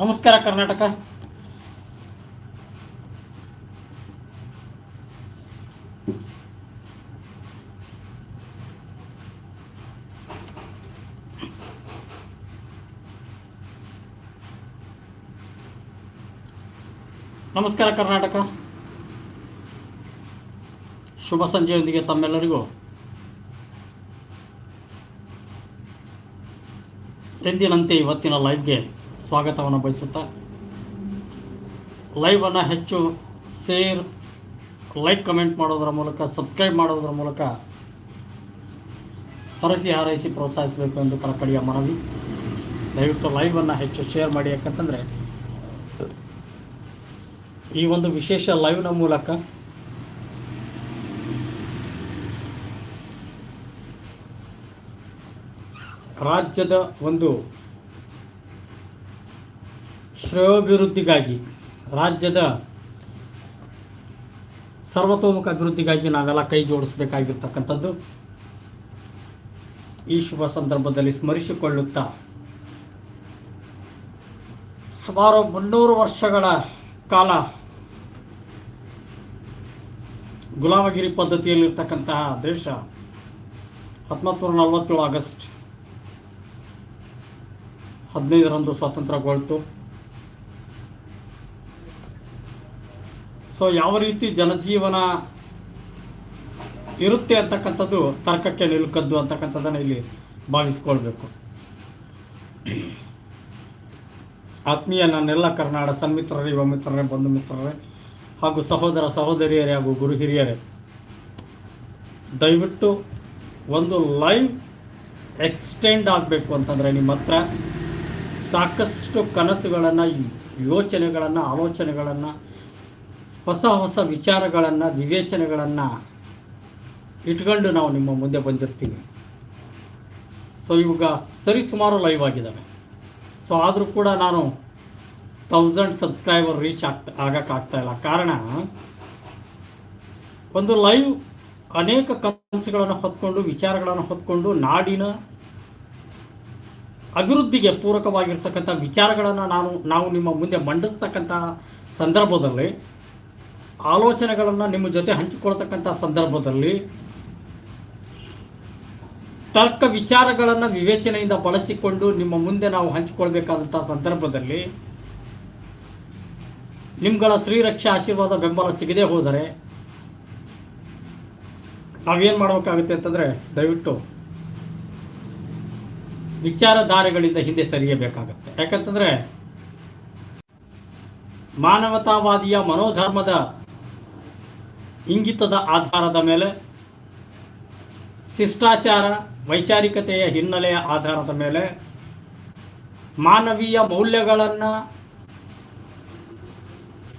ನಮಸ್ಕಾರ ಕರ್ನಾಟಕ. ನಮಸ್ಕಾರ ಕರ್ನಾಟಕ. ಶುಭ ಸಂಜೆಯೊಂದಿಗೆ ತಮ್ಮೆಲ್ಲರಿಗೂ. ಎಂದಿನಂತೆ ಇವತ್ತಿನ ಲೈವ್ಗೆ ಸ್ವಾಗತವನ್ನು ಬಯಸುತ್ತಾ ಲೈವನ್ನು ಹೆಚ್ಚು ಸೇರ್ ಲೈಕ್ ಕಮೆಂಟ್ ಮಾಡೋದರ ಮೂಲಕ ಸಬ್ಸ್ಕ್ರೈಬ್ ಮಾಡೋದರ ಮೂಲಕ ಹರಸಿ ಹಾರೈಸಿ ಪ್ರೋತ್ಸಾಹಿಸಬೇಕು ಎಂದು ಕಳಕಳಿಯ ಮನವಿ. ದಯವಿಟ್ಟು ಲೈವನ್ನು ಹೆಚ್ಚು ಶೇರ್ ಮಾಡಿ, ಯಾಕಂತಂದರೆ ಈ ಒಂದು ವಿಶೇಷ ಲೈವ್ನ ಮೂಲಕ ರಾಜ್ಯದ ಒಂದು ಶ್ರೇಯೋಭಿವೃದ್ಧಿಗಾಗಿ, ರಾಜ್ಯದ ಸರ್ವತೋಮುಖ ಅಭಿವೃದ್ಧಿಗಾಗಿ ನಾವೆಲ್ಲ ಕೈ ಜೋಡಿಸಬೇಕಾಗಿರ್ತಕ್ಕಂಥದ್ದು. ಈ ಶುಭ ಸಂದರ್ಭದಲ್ಲಿ ಸ್ಮರಿಸಿಕೊಳ್ಳುತ್ತಾ, ಸುಮಾರು ಮುನ್ನೂರು ವರ್ಷಗಳ ಕಾಲ ಗುಲಾಮಗಿರಿ ಪದ್ಧತಿಯಲ್ಲಿರ್ತಕ್ಕಂತಹ ದೇಶ, ಹತ್ತೊಂಬತ್ತು ನಲವತ್ತೇಳು ಆಗಸ್ಟ್ ಹದಿನೈದರಂದು ಸ್ವಾತಂತ್ರ್ಯಗೊಳ್ತು. ಸೊ ಯಾವ ರೀತಿ ಜನಜೀವನ ಇರುತ್ತೆ ಅಂತಕ್ಕಂಥದ್ದು ತರ್ಕಕ್ಕೆ ನಿಲುಕದ್ದು ಅಂತಕ್ಕಂಥದ್ದನ್ನು ಇಲ್ಲಿ ಭಾವಿಸ್ಕೊಳ್ಬೇಕು. ಆತ್ಮೀಯ ನನ್ನೆಲ್ಲ ಕರ್ನಾಡ ಸನ್ಮಿತ್ರರೇ, ಯುವ ಮಿತ್ರರೇ, ಬಂಧು ಮಿತ್ರರೇ ಹಾಗೂ ಸಹೋದರ ಸಹೋದರಿಯರೇ ಹಾಗೂ ಗುರು ಹಿರಿಯರೇ, ದಯವಿಟ್ಟು ಒಂದು ಲೈವ್ ಎಕ್ಸ್ಟೆಂಡ್ ಆಗಬೇಕು ಅಂತಂದರೆ ನಿಮ್ಮ ಹತ್ರ ಸಾಕಷ್ಟು ಕನಸುಗಳನ್ನು, ಯೋಚನೆಗಳನ್ನು, ಆಲೋಚನೆಗಳನ್ನು ಹೊಸ ಹೊಸ ವಿಚಾರಗಳನ್ನು, ವಿವೇಚನೆಗಳನ್ನು ಇಟ್ಕೊಂಡು ನಾವು ನಿಮ್ಮ ಮುಂದೆ ಬಂದಿರ್ತೀವಿ. ಸೊ ಇವಾಗ ಸರಿ ಸುಮಾರು ಲೈವ್ ಆಗಿದ್ದಾವೆ ಸೊ ಆದರೂ ಕೂಡ ನಾನು ತೌಸಂಡ್ ಸಬ್ಸ್ಕ್ರೈಬರ್ ರೀಚ್ ಆಗ್ತಾ ಆಗೋಕ್ಕಾಗ್ತಾ ಇಲ್ಲ. ಕಾರಣ, ಒಂದು ಲೈವ್ ಅನೇಕ ಕನಸುಗಳನ್ನು ಹೊತ್ಕೊಂಡು, ವಿಚಾರಗಳನ್ನು ಹೊತ್ಕೊಂಡು, ನಾಡಿನ ಅಭಿವೃದ್ಧಿಗೆ ಪೂರಕವಾಗಿರ್ತಕ್ಕಂಥ ವಿಚಾರಗಳನ್ನು ನಾನು, ನಾವು ನಿಮ್ಮ ಮುಂದೆ ಮಂಡಿಸ್ತಕ್ಕಂಥ ಸಂದರ್ಭದಲ್ಲಿ ಆಲೋಚನೆಗಳನ್ನು ನಿಮ್ಮ ಜೊತೆ ಹಂಚಿಕೊಳ್ತಕ್ಕಂಥ ಸಂದರ್ಭದಲ್ಲಿ ತರ್ಕ ವಿಚಾರಗಳನ್ನು ವಿವೇಚನೆಯಿಂದ ಬಳಸಿಕೊಂಡು ನಿಮ್ಮ ಮುಂದೆ ನಾವು ಹಂಚಿಕೊಳ್ಬೇಕಾದಂಥ ಸಂದರ್ಭದಲ್ಲಿ ನಿಮ್ಗಳ ಶ್ರೀರಕ್ಷೆ ಆಶೀರ್ವಾದ ಬೆಂಬಲ ಸಿಗದೆ ಹೋದರೆ ನಾವೇನು ಮಾಡಬೇಕಾಗುತ್ತೆ ಅಂತಂದರೆ ದಯವಿಟ್ಟು ವಿಚಾರಧಾರೆಗಳಿಂದ ಹಿಂದೆ ಸರಿಯಬೇಕಾಗುತ್ತೆ. ಯಾಕಂತಂದರೆ ಮಾನವತಾವಾದಿಯ ಮನೋಧರ್ಮದ ಇಂಗಿತದ ಆಧಾರದ ಮೇಲೆ ಶಿಷ್ಟಾಚಾರ, ವೈಚಾರಿಕತೆಯ ಹಿನ್ನೆಲೆಯ ಆಧಾರದ ಮೇಲೆ ಮಾನವೀಯ ಮೌಲ್ಯಗಳನ್ನು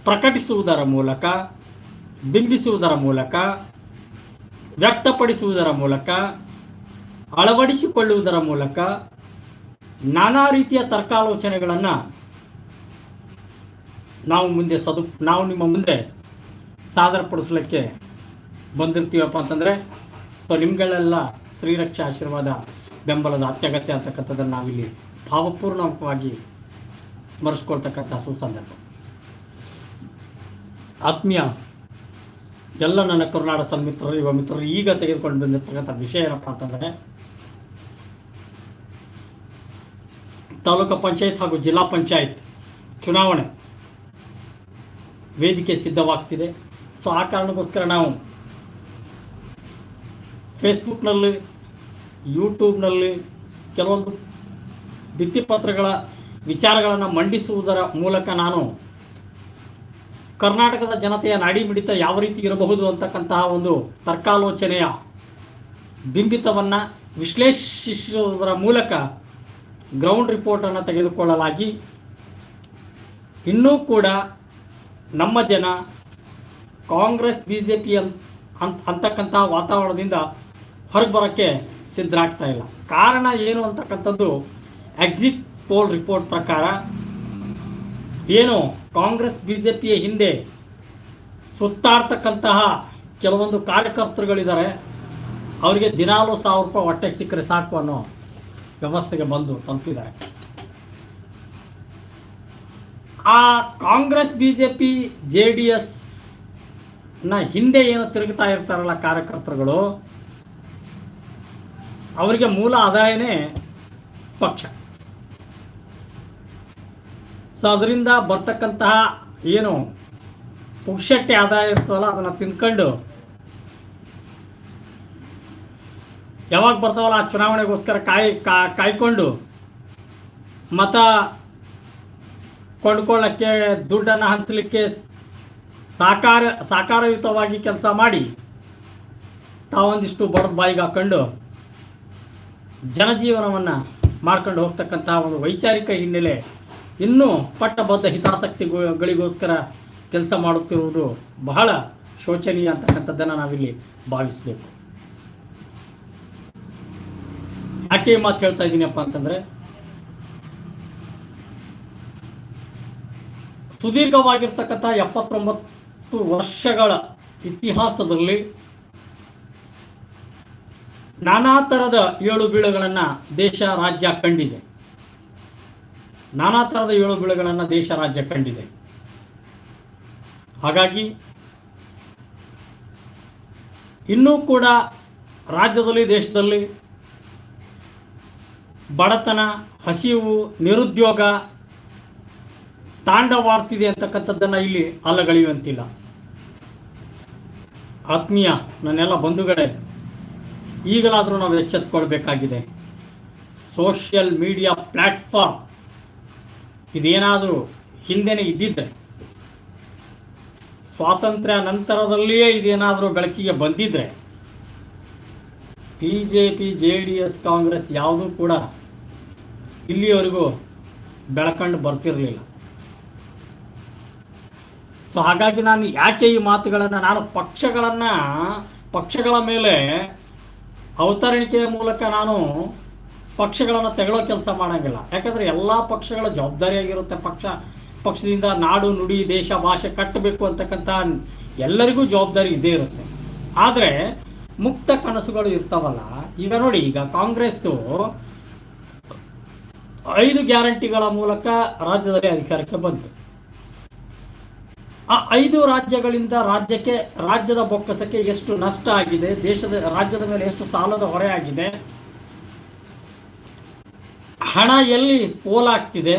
ಪ್ರಕಟಿಸುವುದರ ಮೂಲಕ, ಬಿಂಬಿಸುವುದರ ಮೂಲಕ, ವ್ಯಕ್ತಪಡಿಸುವುದರ ಮೂಲಕ, ಅಳವಡಿಸಿಕೊಳ್ಳುವುದರ ಮೂಲಕ ನಾನಾ ರೀತಿಯ ತರ್ಕಾಲೋಚನೆಗಳನ್ನು ನಾವು ಮುಂದೆ ಸದು, ನಾವು ನಿಮ್ಮ ಮುಂದೆ ಸಾದರಪಡಿಸಲಿಕ್ಕೆ ಬಂದಿರ್ತೀವಪ್ಪ ಅಂತಂದರೆ ಸೊ ನಿಮ್ಗಳೆಲ್ಲ ಶ್ರೀರಕ್ಷಾ ಆಶೀರ್ವಾದ, ಬೆಂಬಲದ ಅತ್ಯಗತ್ಯ ಅಂತಕ್ಕಂಥದ್ದನ್ನು ನಾವಿಲ್ಲಿ ಭಾವಪೂರ್ಣವಾಗಿ ಸ್ಮರಿಸ್ಕೊಳ್ತಕ್ಕಂಥ ಸುಸಂದರ್ಭ. ಆತ್ಮೀಯ, ಎಲ್ಲ ನನ್ನ ಕರುನಾಡ ಸನ್ಮಿತ್ರರು, ಯುವ ಮಿತ್ರರು ಈಗ ತೆಗೆದುಕೊಂಡು ಬಂದಿರತಕ್ಕಂಥ ವಿಷಯ ಏನಪ್ಪ ಅಂತಂದರೆ, ತಾಲೂಕು ಪಂಚಾಯತ್ ಹಾಗೂ ಜಿಲ್ಲಾ ಪಂಚಾಯತ್ ಚುನಾವಣೆ ವೇದಿಕೆ ಸಿದ್ಧವಾಗ್ತಿದೆ. ಸೊ ಆ ಕಾರಣಕ್ಕೋಸ್ಕರ ನಾವು ಫೇಸ್ಬುಕ್ನಲ್ಲಿ ಯೂಟ್ಯೂಬ್ನಲ್ಲಿ ಕೆಲವೊಂದು ಭಿತ್ತಿಪತ್ರಗಳ ವಿಚಾರಗಳನ್ನು ಮಂಡಿಸುವುದರ ಮೂಲಕ ನಾನು ಕರ್ನಾಟಕದ ಜನತೆಯ ನಾಡಿ ಮಿಡಿತ ಯಾವ ರೀತಿ ಇರಬಹುದು ಅಂತಕ್ಕಂತಹ ಒಂದು ತರ್ಕಾಲೋಚನೆಯ ಬಿಂಬಿತವನ್ನು ವಿಶ್ಲೇಷಿಸುವುದರ ಮೂಲಕ ಗ್ರೌಂಡ್ ರಿಪೋರ್ಟನ್ನು ತೆಗೆದುಕೊಳ್ಳಲಾಗಿ, ಇನ್ನೂ ಕೂಡ ನಮ್ಮ ಜನ ಕಾಂಗ್ರೆಸ್ ಬಿ ಜೆ ಪಿ ಅಂತ ಅಂತಕ್ಕಂಥ ವಾತಾವರಣದಿಂದ ಹೊರಗೆ ಬರೋಕ್ಕೆ ಸಿದ್ಧರಾಗ್ತಾ ಇಲ್ಲ. ಕಾರಣ ಏನು ಅಂತಕ್ಕಂಥದ್ದು ಎಕ್ಸಿಟ್ ಪೋಲ್ ರಿಪೋರ್ಟ್ ಪ್ರಕಾರ ಏನು ಕಾಂಗ್ರೆಸ್ ಬಿ ಜೆ ಪಿಯ ಹಿಂದೆ ಸುತ್ತಾಡ್ತಕ್ಕಂತಹ ಕೆಲವೊಂದು ಕಾರ್ಯಕರ್ತರುಗಳಿದ್ದಾರೆ, ಅವರಿಗೆ ದಿನಾಲು ಸಾವಿರ ರೂಪಾಯಿ ಹೊಟ್ಟೆಗೆ ಸಿಕ್ಕರೆ ಸಾಕು ಅನ್ನೋ ವ್ಯವಸ್ಥೆಗೆ ಬಂದು ತಲುಪಿದ್ದಾರೆ. ಆ Congress B J P J D ಎಸ್ನ ಹಿಂದೆ ಏನು ತಿರುಗ್ತಾ ಇರ್ತಾರಲ್ಲ ಕಾರ್ಯಕರ್ತರುಗಳು, ಅವರಿಗೆ ಮೂಲ ಆದಾಯನೇ ಪಕ್ಷ. ಸೊ ಅದರಿಂದ ಬರ್ತಕ್ಕಂತಹ ಏನು ಪುಕ್ಷಟ್ಟೆ ಆದಾಯ ಇರ್ತದಲ್ಲ, ಅದನ್ನು ತಿಂದ್ಕೊಂಡು ಯಾವಾಗ ಬರ್ತಾವಲ್ಲ ಆ ಚುನಾವಣೆಗೋಸ್ಕರ ಕಾಯಿ ಕಾಯ್ಕೊಂಡು ಮತ ಕೊಂಡ್ಕೊಳ್ಳೋಕ್ಕೆ ದುಡ್ಡನ್ನು ಹಂಚಲಿಕ್ಕೆ ಸಾಕಾರ, ಸಾಕಾರಯುತವಾಗಿ ಕೆಲಸ ಮಾಡಿ ತಾವೊಂದಿಷ್ಟು ಬಡದ ಬಾಯಿಗೆ ಹಾಕೊಂಡು ಜನಜೀವನವನ್ನು ಮಾಡ್ಕೊಂಡು ಹೋಗ್ತಕ್ಕಂತಹ ಒಂದು ವೈಚಾರಿಕ ಹಿನ್ನೆಲೆ ಇನ್ನೂ ಪಟ್ಟಬದ್ಧ ಹಿತಾಸಕ್ತಿಗಳಿಗೋಸ್ಕರ ಕೆಲಸ ಮಾಡುತ್ತಿರುವುದು ಬಹಳ ಶೋಚನೀಯ ಅಂತಕ್ಕಂಥದ್ದನ್ನು ನಾವಿಲ್ಲಿ ಭಾವಿಸಬೇಕು. ಯಾಕೆ ಮಾತು ಹೇಳ್ತಾ ಇದ್ದೀನಪ್ಪ ಅಂತಂದರೆ ಸುದೀರ್ಘವಾಗಿರ್ತಕ್ಕಂಥ ಎಪ್ಪತ್ತೊಂಬತ್ತು ವರ್ಷಗಳ ಇತಿಹಾಸದಲ್ಲಿ ನಾನಾ ಥರದ ಏಳು ಬೀಳುಗಳನ್ನು ದೇಶ, ರಾಜ್ಯ ಕಂಡಿದೆ. ನಾನಾ ಥರದ ಏಳು ಬೀಳುಗಳನ್ನು ದೇಶ, ರಾಜ್ಯ ಕಂಡಿದೆ. ಹಾಗಾಗಿ ಇನ್ನೂ ಕೂಡ ರಾಜ್ಯದಲ್ಲಿ, ದೇಶದಲ್ಲಿ ಬಡತನ, ಹಸಿವು, ನಿರುದ್ಯೋಗ ತಾಂಡವಾಡ್ತಿದೆ ಅಂತಕ್ಕಂಥದ್ದನ್ನು ಇಲ್ಲಿ ಅಲ್ಲಗಳೆಯುವಂತಿಲ್ಲ. ಆತ್ಮೀಯ ನನ್ನೆಲ್ಲ ಬಂಧುಗಳೇ, ಈಗಲಾದರೂ ನಾವು ಎಚ್ಚೆತ್ಕೊಳ್ಬೇಕಾಗಿದೆ. ಸೋಷಿಯಲ್ ಮೀಡಿಯಾ ಪ್ಲ್ಯಾಟ್ಫಾರ್ಮ್ ಇದೇನಾದರೂ ಹಿಂದೆನೇ ಇದ್ದಿದ್ದರೆ ಸ್ವಾತಂತ್ರ್ಯ ನಂತರದಲ್ಲಿಯೇ ಇದೇನಾದರೂ ಬೆಳಕಿಗೆ ಬಂದಿದ್ದರೆ B J P J D S Congress ಯಾವುದೂ ಕೂಡ ಇಲ್ಲಿಯವರೆಗೂ ಬೆಳಕಂಡು ಬರ್ತಿರಲಿಲ್ಲ. ಸೊ ಹಾಗಾಗಿ ನಾನು ಯಾಕೆ ಈ ಮಾತುಗಳನ್ನು, ನಾನು ಪಕ್ಷಗಳನ್ನು, ಪಕ್ಷಗಳ ಮೇಲೆ ಅವತರಣಿಕೆಯ ಮೂಲಕ ನಾನು ಪಕ್ಷಗಳನ್ನು ತೆಗಳೋ ಕೆಲಸ ಮಾಡೋಂಗಿಲ್ಲ. ಯಾಕಂದರೆ ಎಲ್ಲ ಪಕ್ಷಗಳ ಜವಾಬ್ದಾರಿಯಾಗಿರುತ್ತೆ. ಪಕ್ಷ, ಪಕ್ಷದಿಂದ ನಾಡು, ನುಡಿ, ದೇಶ, ಭಾಷೆ ಕಟ್ಟಬೇಕು ಅಂತಕ್ಕಂಥ ಎಲ್ಲರಿಗೂ ಜವಾಬ್ದಾರಿ ಇದ್ದೇ ಇರುತ್ತೆ. ಆದರೆ ಮುಕ್ತ ಕನಸುಗಳು ಇರ್ತಾವಲ್ಲ. ಈಗ ನೋಡಿ, ಈಗ ಕಾಂಗ್ರೆಸ್ಸು ಐದು ಗ್ಯಾರಂಟಿಗಳ ಮೂಲಕ ರಾಜ್ಯದಲ್ಲಿ ಅಧಿಕಾರಕ್ಕೆ ಬಂತು. ಆ ಐದು ರಾಜ್ಯಗಳಿಂದ ರಾಜ್ಯಕ್ಕೆ, ರಾಜ್ಯದ ಬೊಕ್ಕಸಕ್ಕೆ ಎಷ್ಟು ನಷ್ಟ ಆಗಿದೆ, ದೇಶದ, ರಾಜ್ಯದ ಮೇಲೆ ಎಷ್ಟು ಸಾಲದ ಹೊರೆ ಆಗಿದೆ, ಹಣ ಎಲ್ಲಿ ಪೋಲಾಗ್ತಿದೆ